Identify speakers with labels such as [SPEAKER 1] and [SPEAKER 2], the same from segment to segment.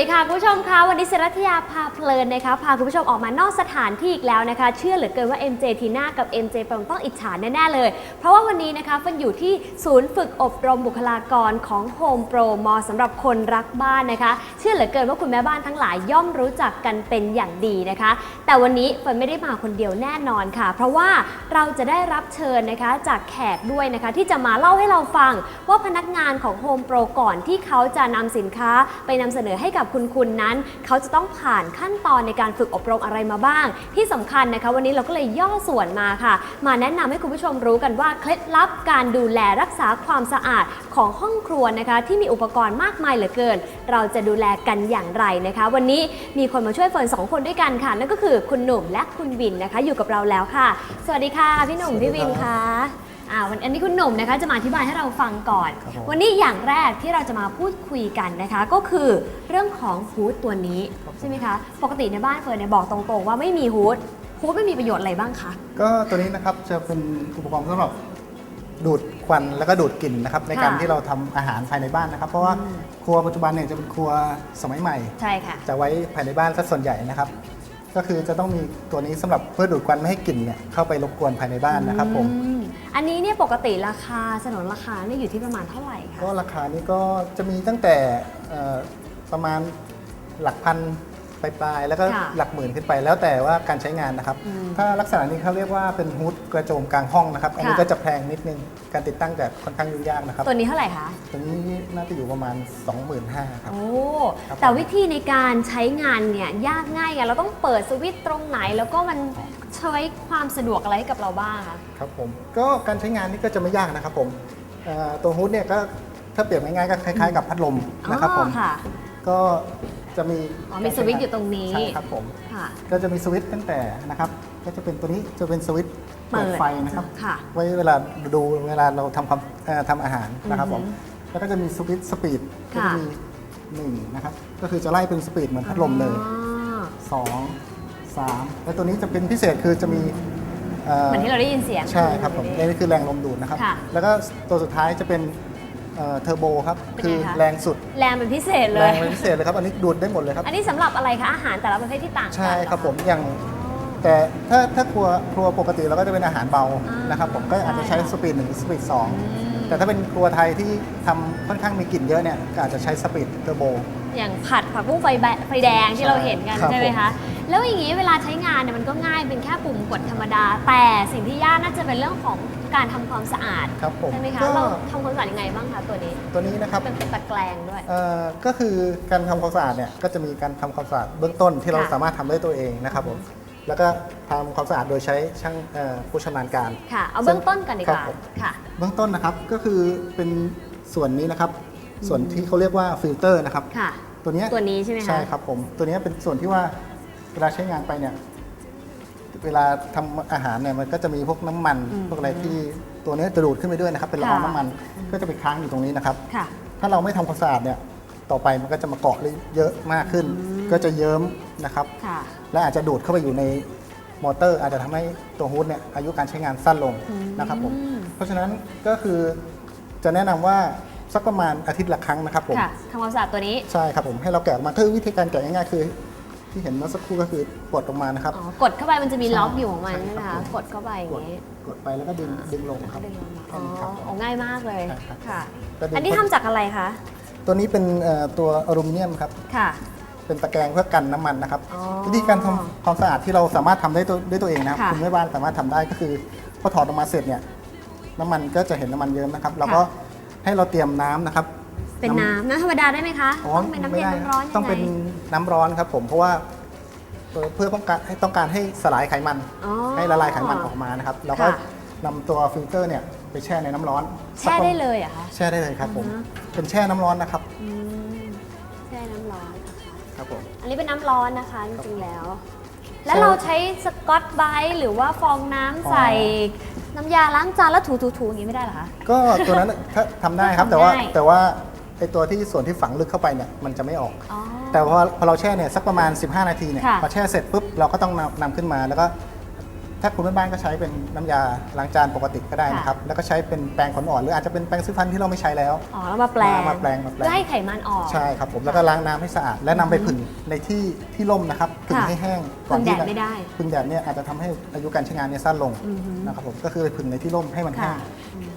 [SPEAKER 1] ดีค่ะคุณผู้ชมคะวันนี้เซรัตยาพาเพลินนะคะพาคุณผู้ชมออกมานอกสถานที่อีกแล้วนะคะ เชื่อเหลือเกินว่า MJ ทีน่ากับ MJ ปองต้องอิจฉาแน่ๆเลย เพราะว่าวันนี้นะคะฟันอยู่ที่ศูนย์ฝึกอบรมบุคลากรของ Home Pro มอสำหรับคนรักบ้านนะคะ เชื่อเหลือเกินว่าคุณแม่บ้านทั้งหลายย่อมรู้จักกันเป็นอย่างดีนะคะ แต่วันนี้เฟินไม่ได้มาคนเดียวแน่นอนค่ะ เพราะว่าเราจะได้รับเชิญนะคะจากแขกด้วยนะคะ ที่จะมาเล่าให้เราฟังว่าพนักงานของ Home Pro ก่อนที่เขาจะนำสินค้าไปนำเสนอให้กับคุณคุณนั้น เขาจะต้องผ่านขั้นตอนในการฝึกอบรมอะไรมาบ้าง ที่สำคัญนะคะ วันนี้เราก็เลยย่อส่วนมาค่ะ มาแนะนำให้คุณผู้ชมรู้กันว่าเคล็ดลับการดูแลรักษาความสะอาดของห้องครัวนะคะ ที่มีอุปกรณ์มากมายเหลือเกิน เราจะดูแลกันอย่างไรนะคะ วันนี้มีคนมาช่วยเฟิร์นสองคนด้วยกันค่ะนั่นก็คือคุณหนุ่มและคุณวินนะคะ อยู่กับเราแล้วค่ะ สวัสดีค่ะพี่หนุ่มพี่วินค่ะ อ่าวันอันนี้คุณหนุ่มนะคะจะมาอธิบายให้เราฟังก่อน
[SPEAKER 2] ครับผม
[SPEAKER 1] วันนี้อย่างแรกที่เราจะมาพูดคุยกันนะคะ ก็คือเรื่องของฮูดตัวนี้ใช่ไหมคะปกติในบ้านเฟิร์นเนี่ยบอกตรงๆ ว่าไม่มีฮูดฮูดไม่มีประโยชน์อะไรบ้างคะ
[SPEAKER 2] ก็ตัวนี้นะครับจะเป็นอุปกรณ์สำหรับดูดควันแล้วก็ดูดกลิ่นนะครับในการ
[SPEAKER 1] ค่ะ
[SPEAKER 2] ที่เราทำอาหารภายในบ้านนะครับ เพราะว่า
[SPEAKER 1] อืม
[SPEAKER 2] ครัวปัจจุบันเนี่ยจะเป็นครัวสมัยใหม่
[SPEAKER 1] ใช่ค่ะ
[SPEAKER 2] จะไว้ภายในบ้านซะส่วนใหญ่นะครับ ก็คือจะต้องมีตัวนี้สำหรับเพื่อดูดควันไม่ให้กลิ่นเนี่ยเข้าไปรบกวนภายในบ้านนะครับผม
[SPEAKER 1] อืมอันนี้เนี่ยปกติราคาสนนราคาเนี่ยอยู่ที่ประมาณเท่าไหร่คะ
[SPEAKER 2] ก็ราคานี้ก็จะมีตั้งแต่เอ่อประมาณหลักพัน ปลายๆแล้วก็
[SPEAKER 1] ค่ะ
[SPEAKER 2] หลักหมื่นขึ้นไป แล้วแต่ว่าการใช้งานนะครับ
[SPEAKER 1] อืม
[SPEAKER 2] ถ้าลักษณะนี้เขาเรียกว่าเป็นฮูดกระโจมกลางห้องนะครับ อันนี้
[SPEAKER 1] ค่ะ
[SPEAKER 2] ก็จะแพงนิดนึง การติดตั้งแต่ค่อนข้างยุ่งยากนะครับ
[SPEAKER 1] ตัวนี้เท่าไหร่คะ
[SPEAKER 2] ตัวนี้น่าจะอยู่ประมาณ 25,000ครับ
[SPEAKER 1] โอ้
[SPEAKER 2] ครับ
[SPEAKER 1] แต่วิธีในการใช้งานเนี่ยยากง่ายไงเราต้องเปิดสวิตช์ตรงไหน แล้วก็มันใช้ความสะดวกอะไรให้กับเราบ้างคะ
[SPEAKER 2] ครับผมก็การใช้งานนี่ก็จะไม่ยากนะครับผมเอ่อตัวฮูดเนี่ยก็ถ้าเปรียบง่ายๆก็คล้ายๆ กับพัดลมนะครับผม
[SPEAKER 1] อ๋อค่ะ
[SPEAKER 2] ก็ จะมี
[SPEAKER 1] อ๋อมีสวิตช์อยู่ตรงนี้
[SPEAKER 2] ใช่ครับผม
[SPEAKER 1] ค่ะ
[SPEAKER 2] ก็จะมีสวิตช์ตั้งแต่นะครับ ก็จะเป็นตัวนี้จะเป็นสวิตช์เปิด
[SPEAKER 1] เปิด
[SPEAKER 2] ไฟนะครับ
[SPEAKER 1] ค่ะ
[SPEAKER 2] ไว้เวลาดูเวลาเราทำความเอ่อทำอาหารนะครับผม
[SPEAKER 1] อือฮึ
[SPEAKER 2] แล้วก็จะมีสวิตช์สปีดก็
[SPEAKER 1] ค่ะ
[SPEAKER 2] จะมีหนึ่งนะครับ ก็คือจะไล่เป็นสปีดเหมือนพัดลมเลย
[SPEAKER 1] อ๋อ
[SPEAKER 2] สองสามแล้วตัวนี้จะเป็นพิเศษคือจะมีเอ่อ
[SPEAKER 1] เหมือนที่เราได้ยินเสียง
[SPEAKER 2] ใช่ครับผมนี่คือแรงลมดูดนะครับ
[SPEAKER 1] ค่ะ
[SPEAKER 2] แล้วก็ตัวสุดท้ายจะเป็น เทอร์โบครับ
[SPEAKER 1] เป็นไง
[SPEAKER 2] คือ
[SPEAKER 1] คะ
[SPEAKER 2] แรงสุด
[SPEAKER 1] แรงเป็นพิเศษเล
[SPEAKER 2] แร
[SPEAKER 1] ย
[SPEAKER 2] งเป็นพิเศษเลยครับ อันนี้ดูดได้หมดเลยครับ
[SPEAKER 1] อันนี้สำหรับอะไรคะ อาหารแต่ละประเภทที่ต่างกัน
[SPEAKER 2] ใช่ครับ
[SPEAKER 1] เห
[SPEAKER 2] ผ
[SPEAKER 1] อ
[SPEAKER 2] มอย่าง แต่ถ้าถ้าครัวครัวปกติเราก็จะเป็นอาหารเบา
[SPEAKER 1] อ่าน
[SPEAKER 2] นะครับ ผมก็อาจจะใช้
[SPEAKER 1] ใช่ค่ะ
[SPEAKER 2] สปีดหนึ่งสปีดสอง
[SPEAKER 1] อืม
[SPEAKER 2] แต่ถ้าเป็นครัวไทยที่ทำค่อนข้างมีกลิ่นเยอะเนี่ยก็อาจจะใช้สปีดเทอร์โบ
[SPEAKER 1] อย่างผัดผักบุ้งไฟแบไฟแดงที่เราเห็นกัน
[SPEAKER 2] ครับ
[SPEAKER 1] ใช่ไหมคะ แล้วอย่างนี้เวลาใช้งานเนี่ยมันก็ง่ายเป็นแค่ปุ่มกดธรรมดา แต่สิ่งที่ยากน่าจะเป็นเรื่องของการทำความสะอาด
[SPEAKER 2] ครับผม
[SPEAKER 1] ใช่ไหมคะ
[SPEAKER 2] ก็
[SPEAKER 1] เราทำความสะอาดยังไงบ้างคะตัวนี้
[SPEAKER 2] ตัวนี้นะครับ
[SPEAKER 1] เป็นเป็นตะแกรงด้วย
[SPEAKER 2] เอ่อก็คือการทำความสะอาดเนี่ยก็จะมีการทำความสะอาดเบื้องต้นที่เรา
[SPEAKER 1] ค่ะ
[SPEAKER 2] สามารถทำด้วยตัวเองนะครับผมแล้วก็ทำความสะอาดโดยใช้ช่างเอ่อผู้ชำนาญการ
[SPEAKER 1] ค่ะ เอาเบื้องต้นกันดีกว่า
[SPEAKER 2] ครับผม
[SPEAKER 1] ค่ะ
[SPEAKER 2] เบื้องต้นนะครับก็คือเป็นส่วนนี้นะครับ ส่วนที่เขาเรียกว่าฟิลเตอร์นะครับ
[SPEAKER 1] ค่ะ
[SPEAKER 2] ตัวเนี้ย
[SPEAKER 1] ตัวนี้ใช่ไหมคะ
[SPEAKER 2] ใช่ครับผมตัวเนี้ยเป็นส่วนที่ว่า เวลาใช้งานไปเนี่ย เวลาทำอาหารเนี่ยมันก็จะมีพวกน้ำมัน
[SPEAKER 1] อืม
[SPEAKER 2] พวกอะไรที่ตัวเนี้ยจะดูดขึ้นไปด้วยนะครับ เป็นละออง
[SPEAKER 1] ค่ะ
[SPEAKER 2] น้ำมันก็จะไปค้างอยู่ตรงนี้นะครับ
[SPEAKER 1] ค่ะ
[SPEAKER 2] ถ้าเราไม่ทำความสะอาดเนี่ยต่อไปมันก็จะมาเกาะเยอะมากขึ้นก็จะเยิ้มนะครับ
[SPEAKER 1] ค่ะ
[SPEAKER 2] และอาจจะดูดเข้าไปอยู่ในมอเตอร์ อาจจะทำให้ตัวฮูดเนี่ยอายุการใช้งานสั้นลง
[SPEAKER 1] อืม
[SPEAKER 2] นะครับผมเพราะฉะนั้นก็คือจะแนะนำว่าสักประมาณอาทิตย์ละครั้งนะครับผม
[SPEAKER 1] ค่ะทำความสะอาดตัวนี้
[SPEAKER 2] ใช่ครับผมให้เราแกะออกมาคือวิธีการแกะง่ายๆคือ ที่เห็นเมื่อสักครู่ก็คือกดออกมานะครับ
[SPEAKER 1] อ๋อกดเข้าไปมันจะมีล็อกอยู่ของมัน
[SPEAKER 2] ใช่
[SPEAKER 1] ใช่ไหม
[SPEAKER 2] ครั
[SPEAKER 1] คะ
[SPEAKER 2] บผม
[SPEAKER 1] กดเข้าไปอกย่า
[SPEAKER 2] ด
[SPEAKER 1] งนี้
[SPEAKER 2] กดไปแล้วก็ดึงดึงลง
[SPEAKER 1] แล้ว
[SPEAKER 2] ค
[SPEAKER 1] ก็
[SPEAKER 2] รับ
[SPEAKER 1] ดึงลงมา
[SPEAKER 2] แค่
[SPEAKER 1] อ๋อ
[SPEAKER 2] นี้ครับ
[SPEAKER 1] อ๋อง่ายมากเลย
[SPEAKER 2] ใช่ครับ
[SPEAKER 1] ค่ะ
[SPEAKER 2] ก็ดึง
[SPEAKER 1] อันนี้ทำจากอะไรคะ
[SPEAKER 2] ตัวนี้เป็นเอ่อตัวอลูมิเนียมครับ
[SPEAKER 1] ค่ะ
[SPEAKER 2] เป็นตะแกรงเพื่อกันน้ำมันนะครับ
[SPEAKER 1] อ๋อ
[SPEAKER 2] วิธีการทำความสะอาดที่เราสามารถทำได้ตัวด้วยตัวเองนะครับ
[SPEAKER 1] ค่ะ
[SPEAKER 2] คุณแม่บ้านสามารถทำได้ก็คือพอถอดออกมาเสร็จเนี่ยน้ำมันก็จะเห็นน้ำมันเยิ้มนะครับ เราก็ให้เราเตรียมน้ำนะครับ
[SPEAKER 1] เป็นน้ำน้ำธรรมดาได้ไหมคะ
[SPEAKER 2] อ๋อ
[SPEAKER 1] ต้องเป็นน้ำเย็น
[SPEAKER 2] ไม่ได้
[SPEAKER 1] น้ำร้อนยังไง
[SPEAKER 2] ต้องเป็นน้ำร้อนครับผมเพราะว่าเอ่อเพื่อป้องกันให้ต้องการให้สลายไขมัน
[SPEAKER 1] อ๋อ
[SPEAKER 2] ให้ละลายไขมันออกมานะครับแล้วก็
[SPEAKER 1] ค่ะ
[SPEAKER 2] นำตัวฟิลเตอร์เนี่ยไปแช่ในน้ำร้อน
[SPEAKER 1] แช่ได้เลยเหรอะคะ
[SPEAKER 2] แช่ได้เลยครับผม
[SPEAKER 1] อือฮะ
[SPEAKER 2] เป็นแช่น้ำร้อนนะครับ
[SPEAKER 1] อืมแช่น้ำร้อนนะคะ
[SPEAKER 2] ครับผม
[SPEAKER 1] อันนี้เป็นน้ำร้อนนะคะจริงๆแล้ว แล้ว
[SPEAKER 2] ใช่
[SPEAKER 1] เราใช้สกอตไบรท์หรือว่าฟองน้ำใส่น้ำยาล้างจานแล้วถูๆๆอย่างนี้ไม่ได้เหรอคะ
[SPEAKER 2] ก็ตัวนั้น ถ้าทำได้ครับ
[SPEAKER 1] ทำ
[SPEAKER 2] แต่ว่า
[SPEAKER 1] ได้
[SPEAKER 2] แต่ว่า ไอตัวที่ส่วนที่ฝังลึกเข้าไปเนี่ยมันจะไม่ออก
[SPEAKER 1] อ๋อ
[SPEAKER 2] แต่พอพอเราแช่เนี่ยสักประมาณ 15 นาทีเนี่ย
[SPEAKER 1] ค่ะ
[SPEAKER 2] พอแช่เสร็จปุ๊บเราก็ต้องนำนำขึ้นมาแล้วก็ ถ้าคุณแม่บ้านก็ใช้เป็นน้ำยาล้างจานปกติก็ได้นะครับ แล้วก็ใช้เป็นแปรงขนอ่อนหรืออาจจะเป็นแปรงซื้อฟันที่เราไม่ใช้แล้ว
[SPEAKER 1] อ๋อแล้วมาแปลง
[SPEAKER 2] มาแปลงมาแปลง
[SPEAKER 1] เพื่อให้ไขมันออก
[SPEAKER 2] ใช่ครับผมแล้วก็ล้างน้ำให้สะอาด และนำไปผึ่งในที่ที่ร่มนะครับผึ่ง
[SPEAKER 1] ค่ะ
[SPEAKER 2] ให้แห้ง
[SPEAKER 1] ผึ่งแดด
[SPEAKER 2] ที่
[SPEAKER 1] ไม่ได้
[SPEAKER 2] ผึ่งแดดเนี่ยอาจจะทำให้อายุการใช้งานเนี่ยสั้นลง
[SPEAKER 1] อือฮึ
[SPEAKER 2] นะครับผมก็คือผึ่งในที่ร่มให้มันแห้
[SPEAKER 1] ค่ะ
[SPEAKER 2] ง
[SPEAKER 1] อืม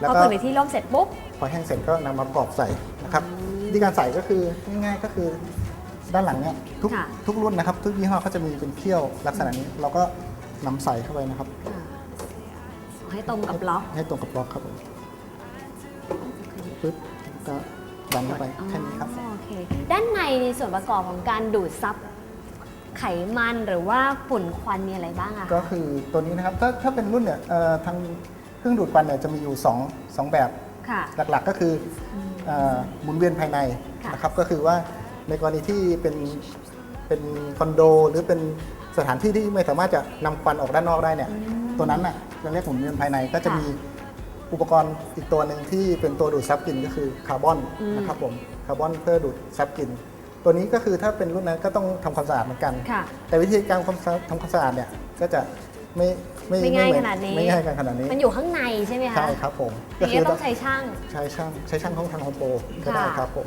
[SPEAKER 2] แล้ว
[SPEAKER 1] พอ
[SPEAKER 2] ก็
[SPEAKER 1] เปิดในที่ร่มเสร็จปุ๊บ
[SPEAKER 2] พอแห้งเสร็จก็นำมากรอกใส่นะครับวิธีการใส่ก็คือง่ายๆก็คือด้านหลังเนี่ยทุก
[SPEAKER 1] ค่ะ
[SPEAKER 2] ทุกรุ่นนะครับ ทุกยี่ห้อเขาจะมีเป็นเขี้ยวลักษณะนี้ เราก็นำใส่เข้าไปนะครับ
[SPEAKER 1] อ่าให้ตรงกับบล็อก
[SPEAKER 2] ให้ตรงกับบล็อกครับผมปึ๊บก็ดันเข้าไปแค่นี้ครับ
[SPEAKER 1] อ๋อโอเค ด้านในในส่วนประกอบของการดูดซับไขมันหรือว่าฝุ่นควันมีอะไรบ้างอะ
[SPEAKER 2] ก็คือตัวนี้นะครับถ้าถ้าเป็นรุ่นเนี่ยเอ่อทางเครื่องดูดควันเนี่ยจะมีอยู่2งแบบ
[SPEAKER 1] ค่ะ
[SPEAKER 2] หลักๆก็คือเอ่อหมุนเวียนภายใน
[SPEAKER 1] ค่ะ
[SPEAKER 2] นะครับก็คือว่าในกรณีที่เป็นเป็นคอนโด หรือเป็นสถานที่ที่ไม่สามารถจะนำควันออกด้านนอกได้เนี่ยตัวนั้นน่ะเราเรียกหมุนเวียนภายในก็จะมีอุปกรณ์อีกตัวหนึ่งที่เป็นตัวดูดซับกลิ่นก็คือคาร์บอนนะครับผมคาร์บอนเพื่อดูดซับกลิ่นตัวนี้ก็คือถ้าเป็นรุ่นนั้นก็ต้องทำความสะอาดเหมือนกัน
[SPEAKER 1] ค่ะ
[SPEAKER 2] แต่วิธีการความสะทำความสะอาดเนี่ยก็จะไม่ ไม่
[SPEAKER 1] ไม่ง่าย
[SPEAKER 2] เหมือ
[SPEAKER 1] ขนาดนี้
[SPEAKER 2] ไม่ง่ายกันขนาดนี้
[SPEAKER 1] มันอยู่ข้างในใช่ไหมคะ
[SPEAKER 2] ใช่ครับผม
[SPEAKER 1] อย่างนี้ก็ต้องใช้ช่าง
[SPEAKER 2] ใช้ช่างใช้ช่างของทางโฮมโปรก็ได้
[SPEAKER 1] ค่ะ
[SPEAKER 2] ครับผม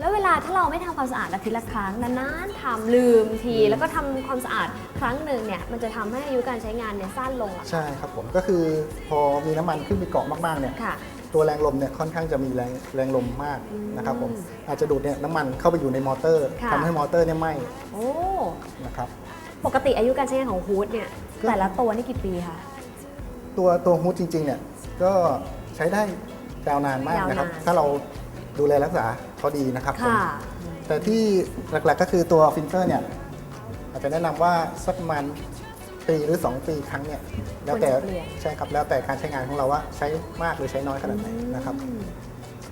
[SPEAKER 1] แล้วเวลาถ้าเราไม่ทำความสะอาดอาทิตย์ละครั้งนานๆทำลืมที แล้วก็ทำความสะอาดครั้งหนึ่งเนี่ยมันจะทำให้อายุการใช้งานเนี่ยสั้นลงอะ
[SPEAKER 2] ใช่ครับผมก็คือพอมีน้ำมันขึ้นไปเกาะมากๆเนี่ย
[SPEAKER 1] ค่ะ
[SPEAKER 2] ตัวแรงลมเนี่ยค่อนข้างจะมีแรงแรงลมมาก
[SPEAKER 1] อืม
[SPEAKER 2] นะครับผมอาจจะดูดเนี่ยน้ำมันเข้าไปอยู่ในมอเตอร์
[SPEAKER 1] ค่ะ
[SPEAKER 2] ทำให้มอเตอร์เนี่ยไหม้
[SPEAKER 1] โอ้
[SPEAKER 2] นะครับ
[SPEAKER 1] ปกติอายุการใช้งานของฮูดเนี่ย
[SPEAKER 2] ก็
[SPEAKER 1] แต่ละตัวนี่กี่ปีคะ
[SPEAKER 2] ตัวตัวฮูดจริงๆเนี่ยก็ใช้ได้ยาวนานมากนะครับ
[SPEAKER 1] ยาวนาน
[SPEAKER 2] ถ้าเราดูแลรักษาเขาดีนะครับผม
[SPEAKER 1] ค่ะ
[SPEAKER 2] แต่ที่หลักๆก็คือตัวฟิลเตอร์เนี่ยอาจจะแนะนำว่าสักประมาณปีหรือ 2 ปีครั้งเนี่ยแล้วแต่
[SPEAKER 1] ควรจะเปลี่ยน
[SPEAKER 2] ใช่ครับแล้วแต่การใช้งานของเราว่าใช้มากหรือใช้น้อยขนาดไหนนะครับ
[SPEAKER 1] อืม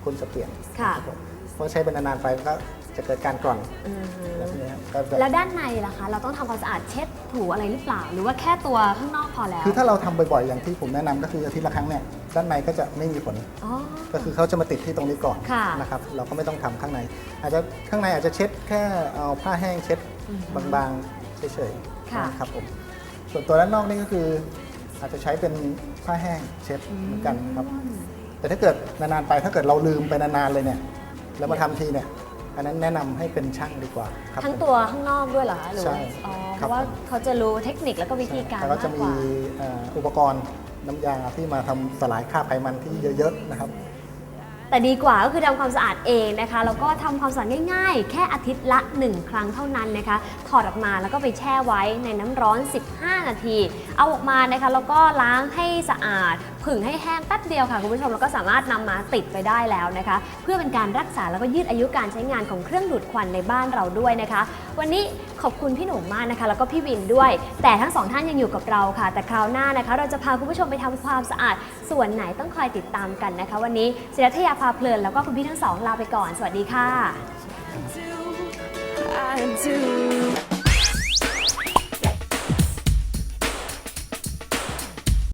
[SPEAKER 2] คุณจะเปลี่ยน
[SPEAKER 1] ค่ะ
[SPEAKER 2] รับผมเพราะใช้เป็นนานๆไปก็ จะเกิดการกร่อน
[SPEAKER 1] อืม
[SPEAKER 2] แบบนี้ครับก็จะ
[SPEAKER 1] แล้วด้านในล่ะคะ เราต้องทำความสะอาดเช็ดถูอะไรหรือเปล่า หรือว่าแค่ตัวข้างนอกพอแล้ว
[SPEAKER 2] คือถ้าเราทำบ่อยๆ อย่างที่ผมแนะนำก็คืออาทิตย์ละครั้งเนี่ยด้านในก็จะไม่มีผล
[SPEAKER 1] อ๋อ
[SPEAKER 2] ก็คือเขาจะมาติดที่ตรงนี้ก่อน
[SPEAKER 1] ค่ะ
[SPEAKER 2] นะครับ เราก็ไม่ต้องทำข้างใน อาจจะข้างในอาจจะเช็ดแค่เอาผ้าแห้งเช็ด
[SPEAKER 1] อืม
[SPEAKER 2] บางๆเฉย
[SPEAKER 1] ค่ะ
[SPEAKER 2] ๆนะครับผมส่วนตัวด้านนอกนี่ก็คืออาจจะใช้เป็นผ้าแห้งเช็ดเหมือนกันครับ แต่ถ้าเกิดนานๆไปถ้าเกิดเราลืมไปนานๆเลยเนี่ยแล้วมาทำทีเนี่ย อันนั้นแนะนำให้เป็นช่างดีกว่าครับ
[SPEAKER 1] ทั้ง
[SPEAKER 2] ผม
[SPEAKER 1] ตัวข้างนอกด้วยเหรอคะหรือ
[SPEAKER 2] ใช่
[SPEAKER 1] ว่าอ๋อ
[SPEAKER 2] ค
[SPEAKER 1] เพ
[SPEAKER 2] รับ
[SPEAKER 1] ราะว่า
[SPEAKER 2] ผม
[SPEAKER 1] เขาจะรู้เทคนิคแล้วก็วิธีการ
[SPEAKER 2] แล้วก็
[SPEAKER 1] มา
[SPEAKER 2] จะ
[SPEAKER 1] ก
[SPEAKER 2] มี
[SPEAKER 1] กว่า
[SPEAKER 2] เอ่ออุปกรณ์น้ำยาที่มาทำสลายคราบไขมันที่เยอะๆนะครับ
[SPEAKER 1] แต่ดีกว่าก็คือทำความสะอาดเองนะคะ แล้วก็ทำความสะอาดง่ายๆ แค่อาทิตย์ละ 1 ครั้งเท่านั้นนะคะ ถอดออกมาแล้วก็ไปแช่ไว้ในน้ำร้อน 15 นาที เอาออกมานะคะแล้วก็ล้างให้สะอาด ผึ่งให้แห้งแป๊บเดียวค่ะคุณผู้ชมแล้วก็สามารถนำมาติดไปได้แล้วนะคะ เพื่อเป็นการรักษาแล้วก็ยืดอายุการใช้งานของเครื่องดูดควันในบ้านเราด้วยนะคะ วันนี้ขอบคุณพี่หนุ่มมากนะคะ แล้วก็พี่วินด้วย แต่ทั้งสองท่านยังอยู่กับเราค่ะ แต่คราวหน้านะคะ เราจะพาคุณผู้ชมไปทำความสะอาด ส่วนไหนต้องคอยติดตามกันนะคะ วันนี้ศิรัทยาพาเพลินแล้วก็คุณพี่ทั้งสองลาไปก่อน สวัสดีค่ะ
[SPEAKER 3] I do